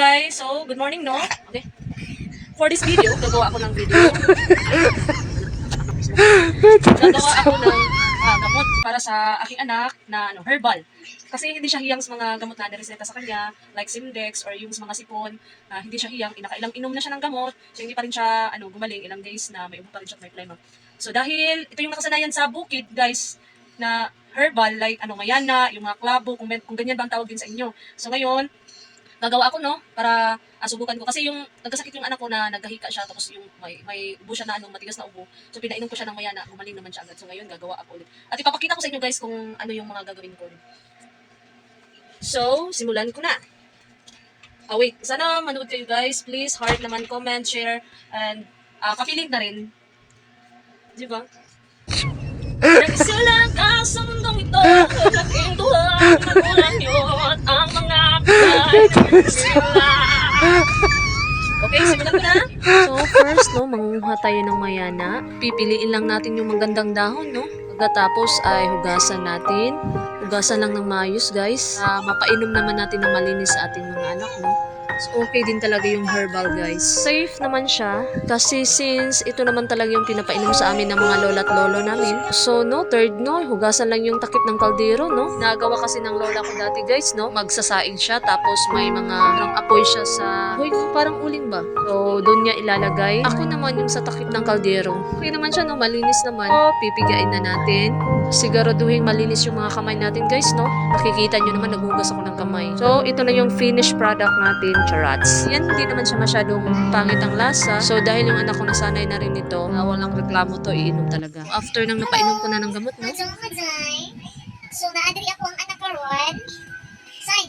guys, so good morning no. Okay. For this video, gagawa ako ng video. gagawa ako ng ah, gamot para sa aking anak na ano, herbal. Kasi hindi siya hiyang sa mga gamot na nireseta sa kanya, like Simdex or yung sa mga sipon, ah, hindi siya hiyang, inakailang inom na siya ng gamot, so hindi pa rin siya ano, gumaling ilang days na may ubo pa rin siya may plema. So dahil ito yung nakasanayan sa bukid, guys, na herbal, like ano, mayana, yung mga klabo, kung, kung ganyan ba ang tawag din sa inyo. So ngayon, gagawa ako no para ah, subukan ko. Kasi yung nagkasakit yung anak ko na nagkahika siya tapos yung may may ubo siya na ano matigas na ubo. So pinainom ko siya ng mayana gumaling naman siya agad. So ngayon gagawa ako ulit. At ipapakita ko sa inyo guys kung ano yung mga gagawin ko. So simulan ko na. Ah wait. Sana manood kayo guys. Please heart naman comment share and ah kapiling na rin. Di ba? Nag-isa lang ka sa mundong ito. Laking ang Okay, simulan ko na. So, first, no, mangunguha tayo ng mayana. Pipiliin lang natin yung magandang dahon, no? Pagkatapos ay hugasan natin. Hugasan lang ng maayos, guys. Ah, mapainom naman natin ng malinis sa ating mga anak, no? So, okay din talaga yung herbal, guys. Safe naman siya. Kasi since ito naman talaga yung pinapainom sa amin ng mga lola at lolo namin. So, no, third, no, hugasan lang yung takip ng kaldero, no? Nagawa kasi ng lola ko dati, guys, no? Magsasaing siya, tapos may mga parang apoy siya sa... Hoy, parang uling ba? So, doon niya ilalagay. Ako naman yung sa takip ng kaldero. Okay naman siya, no? Malinis naman. So, pipigain na natin. Siguraduhin malinis yung mga kamay natin, guys, no? Nakikita nyo naman, naghugas ako ng kamay. So, ito na yung finished product natin, charats. Yan, hindi naman siya masyadong pangit ang lasa. So, dahil yung anak ko nasanay na rin ito, na walang reklamo to, iinom talaga. After nang napainom ko na ng gamot, no? So, naadiri ako ang anak karon. Say,